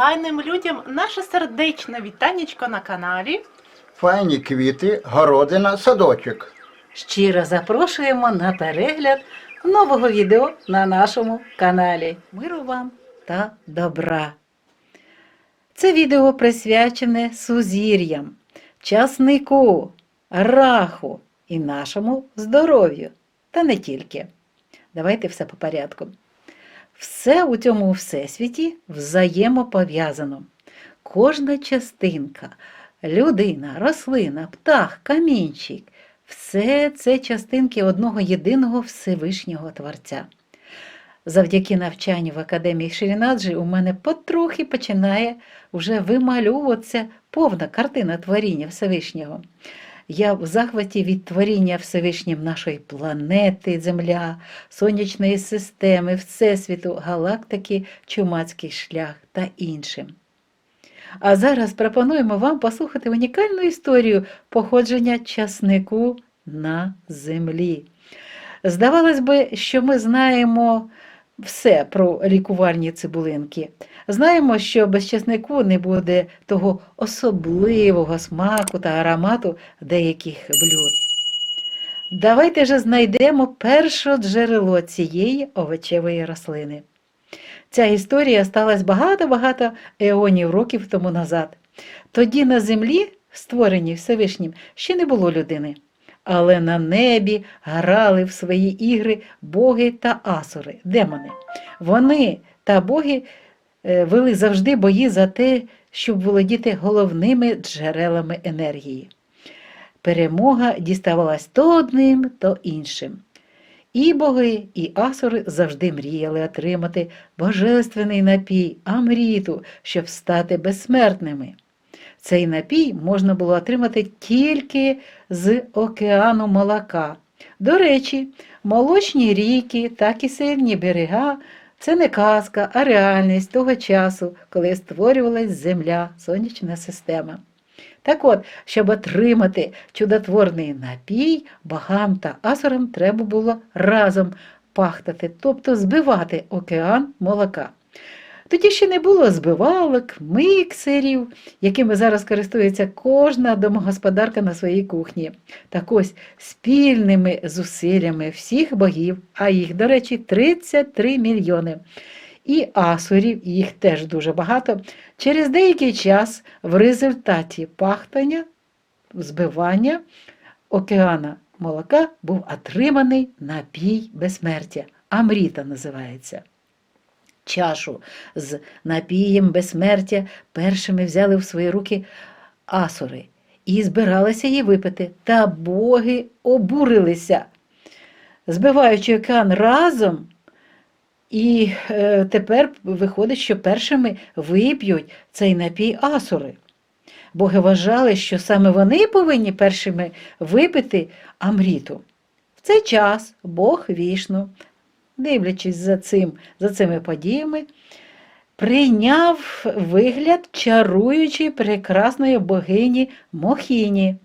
файним людям наше сердечне вітанечко на каналі. Файні квіти, городина, садочок. Щиро запрошуємо на перегляд нового відео на нашому каналі. Миру вам та добра. Це відео присвячене сузір'ям, часнику, раху і нашому здоров'ю. Та не тільки. Давайте все по порядку. Все у цьому всесвіті взаємопов'язано. Кожна частинка, людина, рослина, птах, камінчик все це частинки одного єдиного Всевишнього Творця. Завдяки навчанню в Академії Ширінаджі у мене потрохи починає вже вимальовуватися повна картина творіння Всевишнього. Я в захваті від творіння Всевишнім нашої планети, Земля, сонячної системи, Всесвіту, галактики, Чумацький шлях та іншим. А зараз пропонуємо вам послухати унікальну історію походження часнику на землі. Здавалось би, що ми знаємо все про лікувальні цибулинки. Знаємо, що без чеснику не буде того особливого смаку та аромату деяких блюд. Давайте же знайдемо перше джерело цієї овочевої рослини. Ця історія сталася багато-багато еонів років тому назад. Тоді на землі, створеній Всевишнім, ще не було людини. Але на небі грали в свої ігри боги та асури, демони. Вони та боги е, вели завжди бої за те, щоб володіти головними джерелами енергії. Перемога діставалась то одним, то іншим. І боги, і асури завжди мріяли отримати божественний напій Амріту, щоб стати безсмертними. Цей напій можна було отримати тільки з океану молока. До речі, молочні ріки та кисельні берега це не казка, а реальність того часу, коли створювалась Земля, сонячна система. Так от, щоб отримати чудотворний напій, богам та асурам треба було разом пахтати, тобто збивати океан молока. Тоді ще не було збивалок, миксерів, якими зараз користується кожна домогосподарка на своїй кухні. Так ось спільними зусиллями всіх богів, а їх, до речі, 33 мільйони. І асурів, їх теж дуже багато, через деякий час в результаті пахтання, збивання океана молока був отриманий напій безсмертя. Амріта називається. Чашу з напієм безсмертя першими взяли в свої руки асури і збиралися її випити, та боги обурилися. Збиваючи океан разом, і е, тепер виходить, що першими вип'ють цей напій асури. Боги вважали, що саме вони повинні першими випити Амріту. В цей час Бог вішну, дивлячись за, цим, за цими подіями, прийняв вигляд чаруючої прекрасної богині Мохіні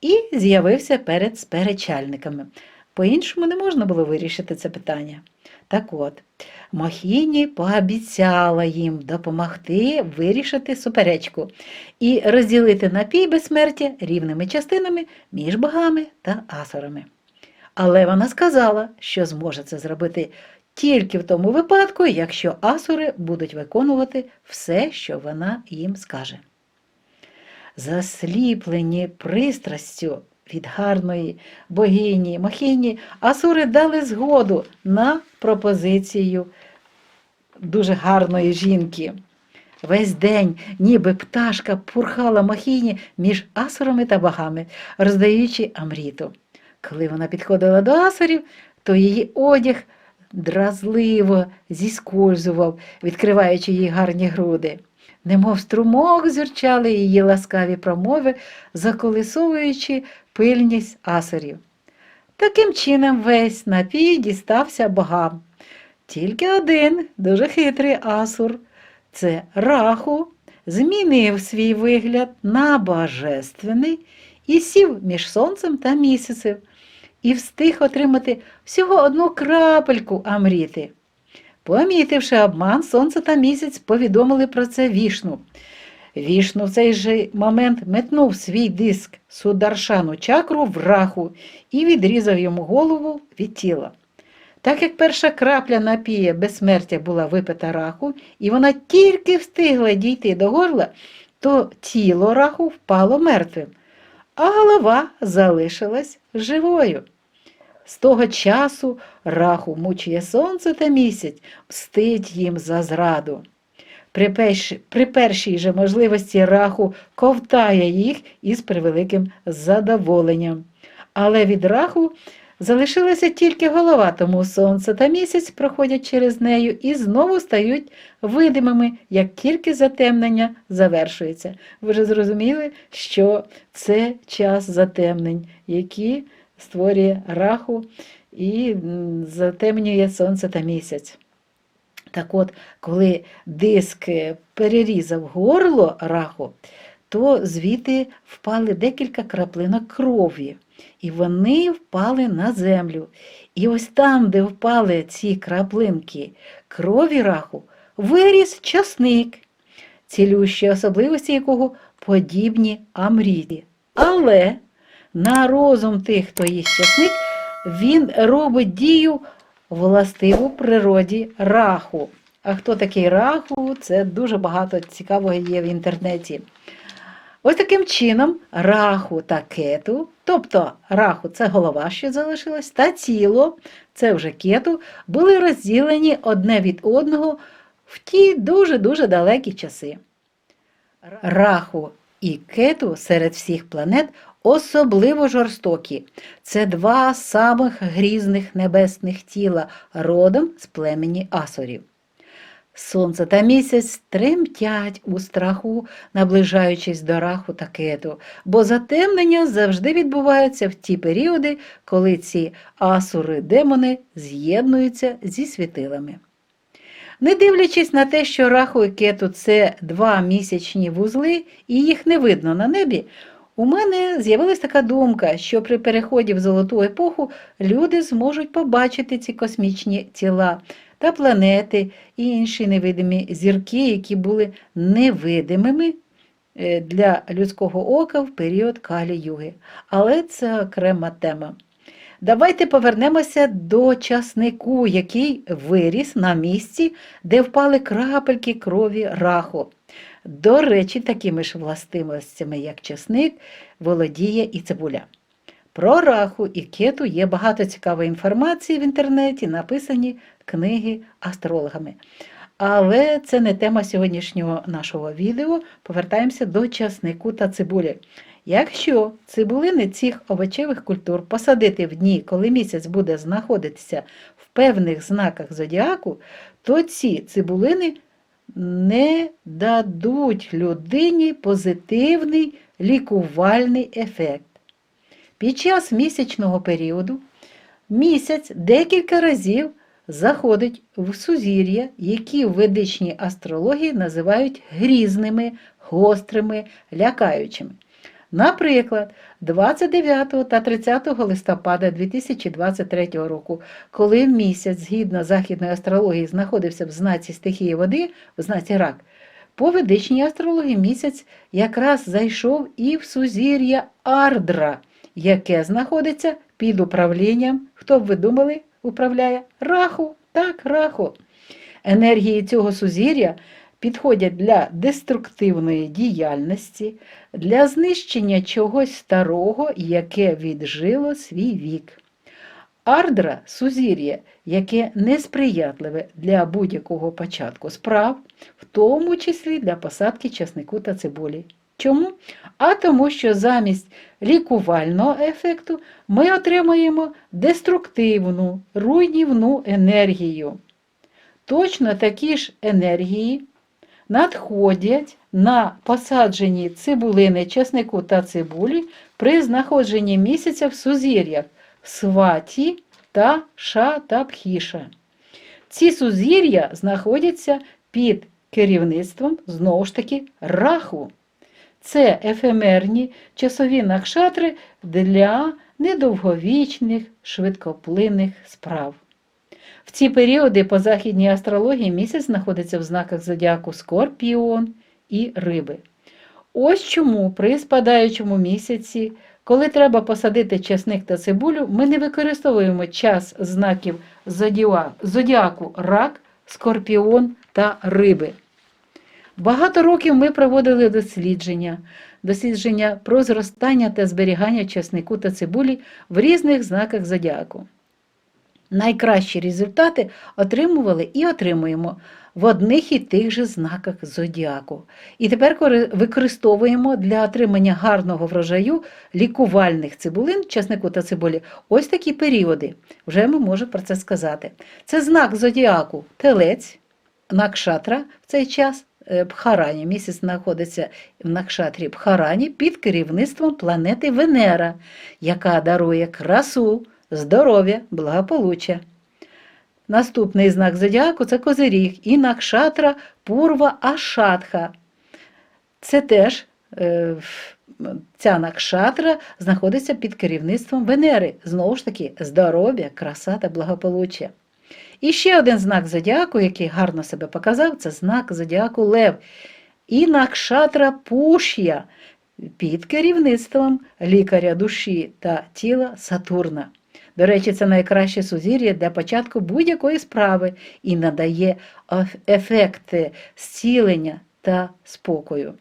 і з'явився перед сперечальниками. По-іншому не можна було вирішити це питання. Так от, Мохіні пообіцяла їм допомогти вирішити суперечку і розділити напій безсмертя рівними частинами між богами та асорами. Але вона сказала, що зможе це зробити тільки в тому випадку, якщо асури будуть виконувати все, що вона їм скаже. Засліплені пристрастю від гарної богині Махіні, асури дали згоду на пропозицію дуже гарної жінки. Весь день, ніби пташка пурхала Махіні між асурами та богами, роздаючи Амріту. Коли вона підходила до асурів, то її одяг дразливо зіскользував, відкриваючи їй гарні груди. Немов струмок зюрчали її ласкаві промови, заколисовуючи пильність асурів. Таким чином весь напій дістався богам. Тільки один дуже хитрий асур це раху, змінив свій вигляд на божественний і сів між сонцем та місяцем, і встиг отримати всього одну крапельку Амріти. Помітивши обман, сонце та місяць повідомили про це вішну. Вішну в цей же момент метнув свій диск сударшану чакру в раху і відрізав йому голову від тіла. Так як перша крапля напія безсмертя була випита раху, і вона тільки встигла дійти до горла, то тіло раху впало мертвим, а голова залишилась живою. З того часу раху мучує сонце та місяць, мстить їм за зраду. При, перші- при першій же можливості раху ковтає їх із превеликим задоволенням. Але від раху залишилася тільки голова, тому сонце та місяць проходять через нею і знову стають видимими, як тільки затемнення завершується. Ви вже зрозуміли, що це час затемнень, які створює раху і затемнює сонце та місяць. Так от, коли диск перерізав горло раху, то звідти впали декілька краплинок крові, і вони впали на землю. І ось там, де впали ці краплинки крові раху, виріс часник, цілющі особливості якого подібні амріті. Але на розум тих, хто їсть часник, він робить дію властиву природі раху. А хто такий раху? Це дуже багато цікавого є в інтернеті. Ось таким чином раху та кету, тобто раху це голова, що залишилась, та тіло, це вже кету, були розділені одне від одного в ті дуже-дуже далекі часи. Раху і кету серед всіх планет особливо жорстокі. Це два самих грізних небесних тіла родом з племені Асорів. Сонце та місяць тремтять у страху, наближаючись до раху та кету, бо затемнення завжди відбуваються в ті періоди, коли ці асури-демони з'єднуються зі світилами. Не дивлячись на те, що раху і кету це два місячні вузли, і їх не видно на небі, у мене з'явилась така думка, що при переході в золоту епоху люди зможуть побачити ці космічні тіла та планети і інші невидимі зірки, які були невидимими е, для людського ока в період Калі-Юги. Але це окрема тема. Давайте повернемося до часнику, який виріс на місці, де впали крапельки крові раху. До речі, такими ж властивостями, як часник, володіє і цибуля. Про раху і кету є багато цікавої інформації в інтернеті, написані книги астрологами. Але це не тема сьогоднішнього нашого відео. Повертаємося до часнику та цибулі. Якщо цибулини цих овочевих культур посадити в дні, коли місяць буде знаходитися в певних знаках зодіаку, то ці цибулини не дадуть людині позитивний лікувальний ефект. Під час місячного періоду місяць декілька разів заходить в сузір'я, які в ведичній астрології називають грізними, гострими, лякаючими. Наприклад, 29 та 30 листопада 2023 року, коли місяць, згідно західної астрології, знаходився в знаці стихії води, в знаці рак, по ведичній астрології місяць якраз зайшов і в сузір'я Ардра, яке знаходиться під управлінням, хто б ви думали, управляє раху, так, раху. Енергії цього сузір'я підходять для деструктивної діяльності, для знищення чогось старого, яке віджило свій вік. Ардра сузір'я, яке несприятливе для будь-якого початку справ, в тому числі для посадки часнику та цибулі. Чому? А тому, що замість лікувального ефекту ми отримуємо деструктивну, руйнівну енергію. Точно такі ж енергії надходять на посаджені цибулини, чеснику та цибулі при знаходженні місяця в сузір'ях сваті та шатапхіша. Ці сузір'я знаходяться під керівництвом знову ж таки раху. Це ефемерні часові накшатри для недовговічних швидкоплинних справ. В ці періоди по західній астрології місяць знаходиться в знаках зодіаку Скорпіон і Риби. Ось чому при спадаючому місяці, коли треба посадити часник та цибулю, ми не використовуємо час знаків зодіа- зодіаку Рак, Скорпіон та Риби. Багато років ми проводили дослідження, дослідження про зростання та зберігання часнику та цибулі в різних знаках зодіаку. Найкращі результати отримували і отримуємо в одних і тих же знаках зодіаку. І тепер використовуємо для отримання гарного врожаю лікувальних цибулин, часнику та цибулі ось такі періоди. Вже ми можемо про це сказати. Це знак зодіаку телець, накшатра в цей час. Е, Бхарані. Місяць знаходиться в накшатрі Бхарані під керівництвом планети Венера, яка дарує красу, здоров'я, благополуччя. Наступний знак зодіаку це Козиріг і Накшатра Пурва Ашатха. Це теж е, ця Накшатра знаходиться під керівництвом Венери. Знову ж таки, здоров'я, краса та благополуччя. І ще один знак зодіаку, який гарно себе показав, це знак зодіаку Лев. І Накшатра Пуш'я під керівництвом лікаря душі та тіла Сатурна. До речі, це найкраще сузір'я для початку будь-якої справи і надає ефекти зцілення та спокою.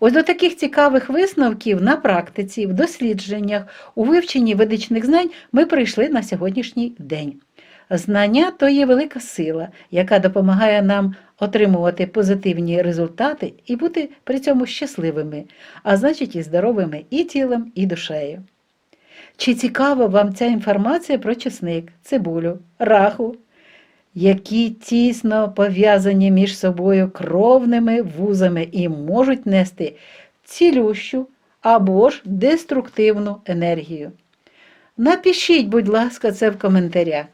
Ось до таких цікавих висновків на практиці, в дослідженнях, у вивченні ведичних знань ми прийшли на сьогоднішній день. Знання то є велика сила, яка допомагає нам отримувати позитивні результати і бути при цьому щасливими, а значить і здоровими і тілом, і душею. Чи цікава вам ця інформація про чесник, цибулю, раху, які тісно пов'язані між собою кровними вузами і можуть нести цілющу або ж деструктивну енергію? Напишіть, будь ласка, це в коментарях.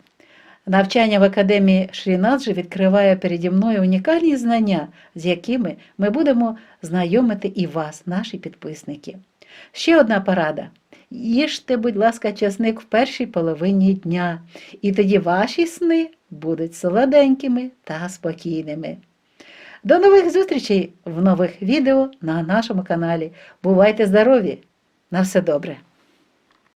Навчання в Академії Шрінаджі відкриває переді мною унікальні знання, з якими ми будемо знайомити і вас, наші підписники. Ще одна порада. Їжте, будь ласка, часник в першій половині дня, і тоді ваші сни будуть солоденькими та спокійними. До нових зустрічей в нових відео на нашому каналі. Бувайте здорові! На все добре!